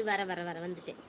இப்படி வர வர வர வந்துட்டேன்.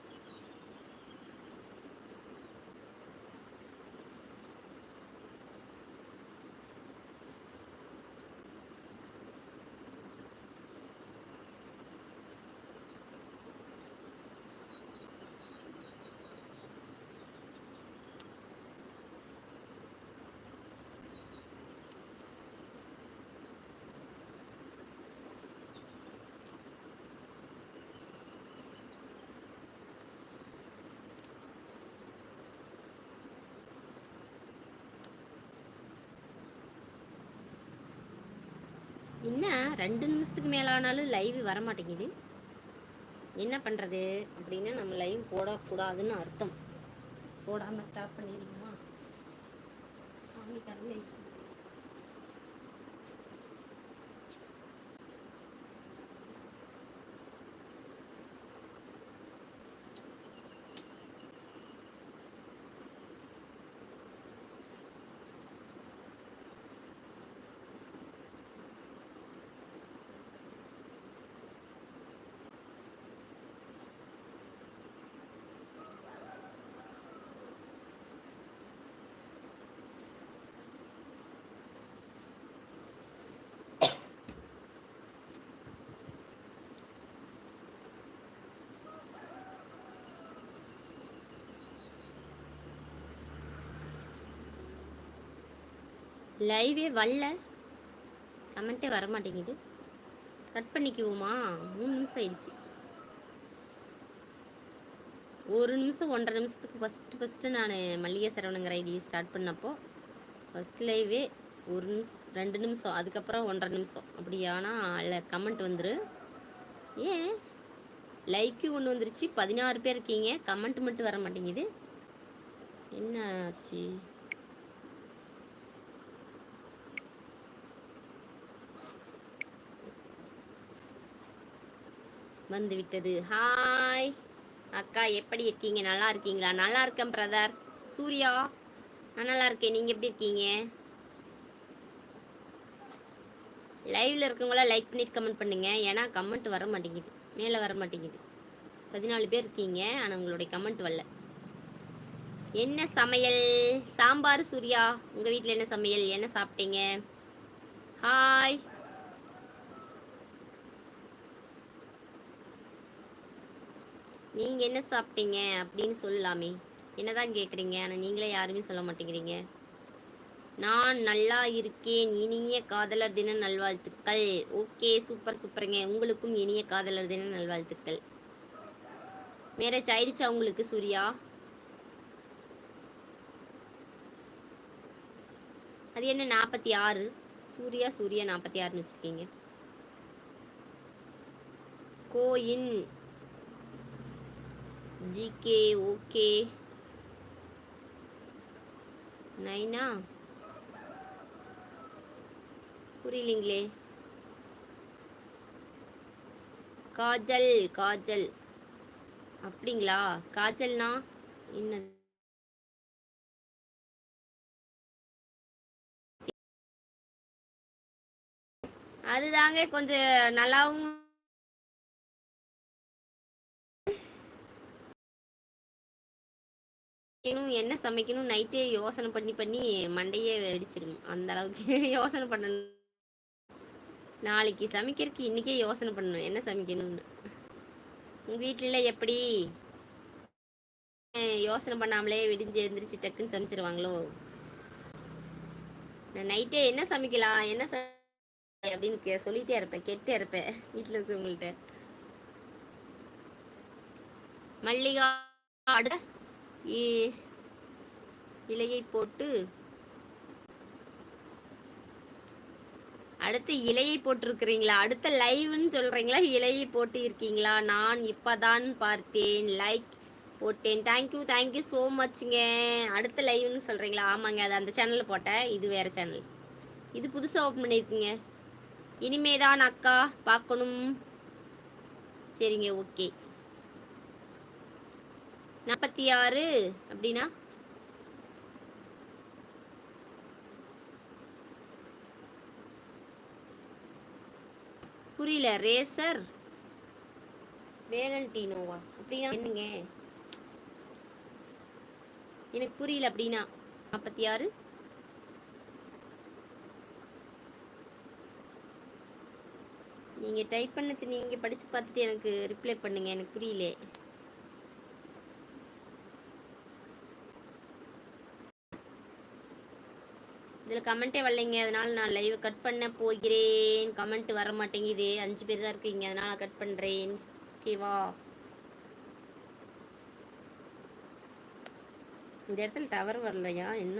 என்ன ரெண்டு நிமிஷத்துக்கு மேலே ஆனாலும் லைவ் வரமாட்டேங்குது. என்ன பண்ணுறது அப்படின்னா நம்ம லைவ் போடக்கூடாதுன்னு அர்த்தம். போடாமல் ஸ்டாப் பண்ணிடுவோமா சாமி கடவுளே. லைவே வரல. கமெண்ட்டே வர மாட்டேங்குது கட் பண்ணிக்குவோமா? மூணு நிமிஷம் ஆயிடுச்சு. ஒரு நிமிஷம் ஒன்றரை நிமிஷத்துக்கு ஃபஸ்ட்டு ஃபஸ்ட்டு நான் மல்லிகை சரவணங்கிற ஐடி ஸ்டார்ட் பண்ணப்போ ஃபஸ்ட் லைவே ஒரு நிமிஷம் ரெண்டு நிமிஷம் அதுக்கப்புறம் ஒன்றரை நிமிஷம். அப்படி ஆனால் அதில் கமெண்ட் வந்துரு. ஏன்? லைக்கு ஒன்று வந்துருச்சு. பதினாறு பேர் இருக்கீங்க. கமெண்ட் மட்டும் வர மாட்டேங்குது என்ன ஆச்சு வந்துவிட்டது. ஹாய் அக்கா எப்படி இருக்கீங்க? நல்லா இருக்கீங்களா? நல்லா இருக்கேன் பிரதர் சூர்யா நான் நல்லா இருக்கேன். நீங்கள் எப்படி இருக்கீங்க? லைவ்ல இருக்கவங்களாம் லைக் பண்ணிட்டு கமெண்ட் பண்ணுங்க. ஏன்னா கமெண்ட் வர மாட்டேங்குது. மேலே வர மாட்டேங்குது. பதினாலு பேர் இருக்கீங்க ஆனால் உங்களுடைய கமெண்ட் வரல. என்ன சமையல்? சாம்பார் சூர்யா. உங்கள் வீட்டில் என்ன சமையல்? என்ன சாப்பிட்டீங்க? ஹாய் நீங்கள் என்ன சாப்பிட்டீங்க அப்படின்னு சொல்லலாமே. என்னதான் கேட்குறீங்க ஆனால் நீங்களே யாருமே சொல்ல மாட்டேங்கிறீங்க. நான் நல்லா இருக்கேன். இனிய காதலர் தின நல்வாழ்த்துக்கள். ஓகே சூப்பர் சூப்பருங்க. உங்களுக்கும் இனிய காதலர் தின நல்வாழ்த்துக்கள். மேரேஜ் ஆயிடுச்சா உங்களுக்கு சூர்யா? அது என்ன நாற்பத்தி ஆறு? சூர்யா சூர்யா நாற்பத்தி ஆறுன்னு வச்சுருக்கீங்க. கோயின். ஜிகே ஓகே நைனா புரியலிங்களே. காஜல் காஜல். அப்படிங்களா? காஜல்னா என்ன? அதுதாங்க கொஞ்சம் நல்லாவும் சமைக்கணும் என்ன சமைக்கணும் நைட்டே யோசனை பண்ணி பண்ணி மண்டையே வெடிச்சிடும் அந்த அளவுக்கு யோசனை பண்ணணும். நாளைக்கு சமைக்கிறதுக்கு இன்னைக்கே யோசனை பண்ணணும் என்ன சமைக்கணும்னு. உங்க வீட்டுல எப்படி? யோசனை பண்ணாமலே விடிஞ்சு எழுந்திரிச்சு டக்குன்னு சமைச்சிருவாங்களோ? நான் நைட்டே என்ன சமைக்கலாம் என்ன ச- அப்படின்னு கே- சொல்லிட்டே இருப்பேன் கேட்டே இருப்பேன் வீட்டில் இருக்கிறவங்கள்ட்ட. மல்லிகா அடுத்த இலையை போட்டு அடுத்து இலையை போட்டிருக்கிறீங்களா? அடுத்த லைவ்னு சொல்கிறீங்களா இலையை போட்டு இருக்கீங்களா நான் இப்பதான் பார்த்தேன். லைக் போட்டேன். தேங்க்யூ தேங்க்யூ ஸோ மச்ங்க அடுத்த லைவ்னு சொல்கிறீங்களா ஆமாங்க அது அந்த சேனலில் போட்டேன். இது வேறு சேனல் இது புதுசாக ஓப்பன் பண்ணியிருக்கீங்க. இனிமேதான் அக்கா பார்க்கணும். சரிங்க ஓகே நாற்பத்தி ஆறு அப்படின்னா? புரியல ரேசர். வேலண்டினோவா அப்படின்னா என்னங்க? எனக்கு புரியல அப்படின்னா. நாற்பத்தி ஆறு? நீங்கள் டைப் பண்ணது நீங்கள் படித்து பார்த்துட்டு எனக்கு ரிப்ளை பண்ணுங்கள் எனக்கு புரியல. இதில் கமெண்ட்டே வரலைங்க. அதனால நான் லைவ் கட் பண்ண போகிறேன். கமெண்ட் வர மாட்டேங்குது. அஞ்சு பேர் தான் இருக்கீங்க. அதனால கட் பண்ணுறேன் ஓகேவா இந்த இடத்துல டவர் வரலையா? என்ன?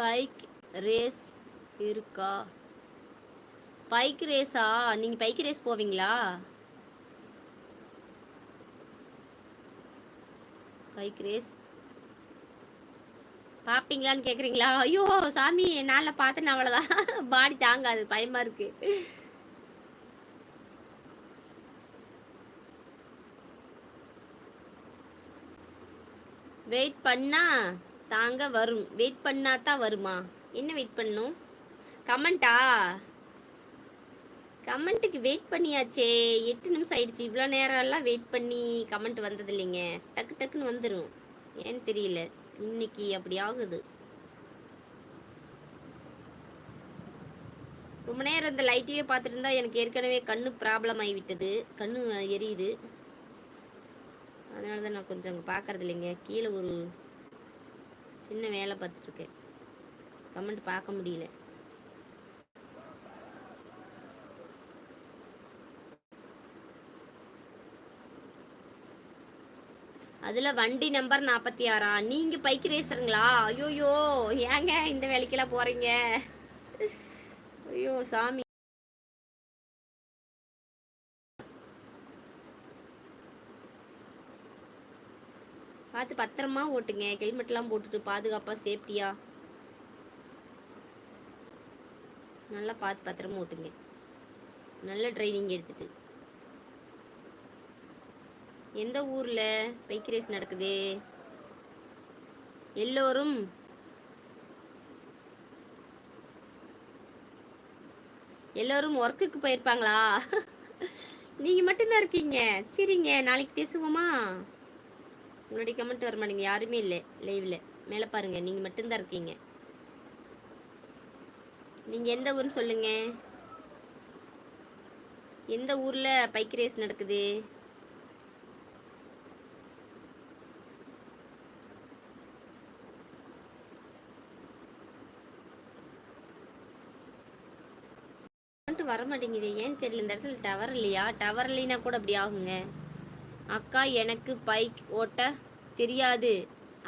பைக் ரேஸ் இருக்கா? பைக் ரேஸா? நீங்கள் பைக் ரேஸ் போவீங்களா? Bike race. பார்ப்பீங்களான்னு கேட்குறீங்களா ஐயோ சாமி என்னால் பார்த்தேன் அவ்வளோதான் பாடி தாங்காது பயமாக இருக்கு. வெயிட் பண்ணா தாங்க வரும். வெயிட் பண்ணா தான் வருமா? என்ன வெயிட் பண்ணும்? கமெண்ட்டா கமெண்ட்டுக்கு வெயிட் பண்ணியாச்சே. எட்டு நிமிஷம் ஆயிடுச்சு. இவ்வளோ நேரம்லாம் வெயிட் பண்ணி கமெண்ட் வந்தது இல்லைங்க டக்கு டக்குன்னு வந்துடும் ஏன்னு தெரியல. இன்னைக்கு அப்படி ஆகுது ரொம்ப நேரம் இந்த லைட்டையே பார்த்துருந்தா எனக்கு ஏற்கனவே கண்ணு ப்ராப்ளம் ஆகிவிட்டது. கண்ணு எரியுது. அதனால தான் நான் கொஞ்சம் அங்கே பார்க்கறது இல்லைங்க கீழே ஒரு சின்ன வேலை பார்த்துட்ருக்கேன். கமெண்ட் பார்க்க முடியல. அதில் வண்டி நம்பர் நாற்பத்தி ஆறா நீங்கள் பைக் ரேசருங்களா? ஐயோயோ ஏங்க இந்த வேலைக்கெல்லாம் போகிறீங்க ஐயோ சாமி. பார்த்து பத்திரமா ஓட்டுங்க. ஹெல்மெட்லாம் போட்டுட்டு பாதுகாப்பாக சேஃப்டியாக நல்லா பார்த்து பத்திரமா ஓட்டுங்க. நல்ல ட்ரைனிங் எடுத்துட்டு. எந்த ஊரில் பைக் ரேஸ் நடக்குது? எல்லோரும் எல்லோரும் ஒர்க்குக்கு போயிருப்பாங்களா? நீங்கள் மட்டும்தான் இருக்கீங்க. சரிங்க நாளைக்கு பேசுவோமா? உங்களுடைய கமெண்ட் வர மாட்டேங்க யாருமே இல்லை. லைவில் மேலே பாருங்கள் நீங்கள் மட்டும்தான் இருக்கீங்க. நீங்கள் எந்த ஊர்னு சொல்லுங்கள் எந்த ஊரில் பைக் ரேஸ் நடக்குது? வர மாட்டேங்குது. ஏன்னு தெரியல. இந்த இடத்துல டவர் இல்லையா? டவர் இல்லைன்னா கூட அப்படி ஆகுங்க. அக்கா எனக்கு பைக் ஓட்ட தெரியாது.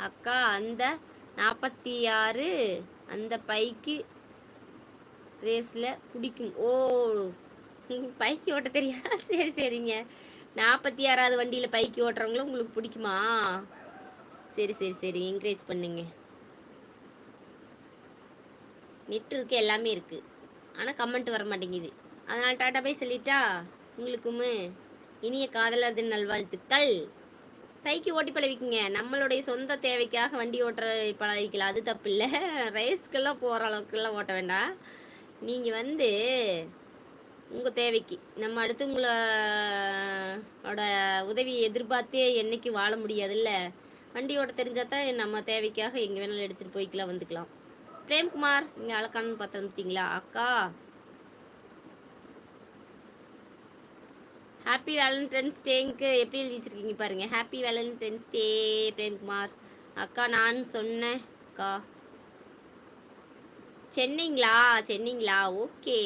அக்கா அந்த நாற்பத்தி ஆறு அந்த பைக்கு ரேஸில் பிடிக்கும் ஓ பைக்கு ஓட்ட தெரியாதா? சரி சரிங்க. நாற்பத்தி ஆறாவது வண்டியில் பைக்கு ஓட்டுறவங்களும் உங்களுக்கு பிடிக்குமா? சரி சரி சரி. என்கரேஜ் பண்ணுங்க. நெட் இருக்கு எல்லாமே இருக்குது ஆனால் கமெண்ட் வர மாட்டேங்குது. அதனால் டாட்டா போய் சொல்லிட்டா? உங்களுக்குமே? இனிய காதலர் தின நல்வாழ்த்துக்கள். பைக்கு ஓட்டி பழகிக்குங்க. நம்மளுடைய சொந்த தேவைக்காக வண்டி ஓட்டுற பழகிக்கலாம் அது தப்பு இல்லை ரேஸ்க்கெல்லாம் போகிற அளவுக்குலாம் ஓட்ட வேண்டாம். நீங்கள் வந்து உங்கள் தேவைக்கு நம்ம அடுத்து உங்களோட உதவியை எதிர்பார்த்தே என்றைக்கு வாழ முடியாதுல்ல? வண்டி ஓட்ட தெரிஞ்சால் தான் நம்ம தேவைக்காக எங்கே வேணாலும் எடுத்துகிட்டு போய்க்கலாம் வந்துக்கலாம். பிரேம்குமார் இங்கே அழகானு பார்த்து வந்துட்டிங்களா? அக்கா. ஹாப்பி வேலண்டைன்ஸ் டேங்க்கு எப்படி எழுதிச்சிருக்கீங்க பாருங்கள் ஹாப்பி வேலண்டைன்ஸ் டே பிரேம்குமார். அக்கா நான் சொன்னேன் அக்கா. சென்னைங்களா? சென்னைங்களா? ஓகே.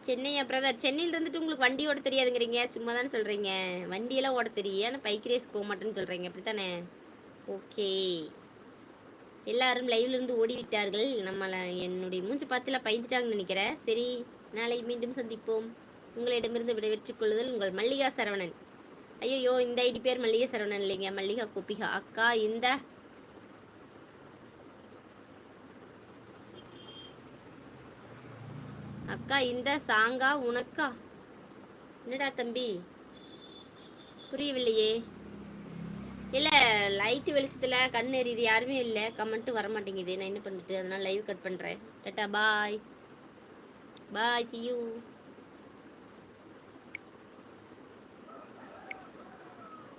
சென்னை பிரதர் சென்னையில் இருந்துட்டு உங்களுக்கு வண்டி ஓட தெரியாதுங்கிறீங்க. சும்மா தானே சொல்கிறீங்க வண்டியெல்லாம் ஓட தெரியும் ஏன்னா பைக் ரேஸ் போக மாட்டேன்னு சொல்கிறீங்க அப்படி தானே ஓகே. எல்லாரும் லைவ்லேருந்து ஓடிவிட்டார்கள் நம்மளை என்னுடைய மூஞ்சி பார்த்துல பயந்துட்டாங்கன்னு நினைக்கிறேன். சரி நாளை மீண்டும் சந்திப்போம். உங்களிடமிருந்து விடைபெற்றுக் கொள்ளுதல் உங்கள் மல்லிகா சரவணன். ஐயோ இந்த ஐடி பேர் மல்லிகா சரவணன் இல்லைங்க. மல்லிகா கோபிகா. அக்கா இந்த அக்கா இந்த சாங்கா உனக்கா? என்னடா தம்பி? புரியவில்லையே. இல்லை லைட்டு வெளிச்சத்தில் கண் எரியுது யாருமே இல்லை. கமெண்ட்டு வர மாட்டேங்குது நான் என்ன பண்ணிட்டு அதனால் லைவ் கட் பண்ணுறேன் tata bye bye see you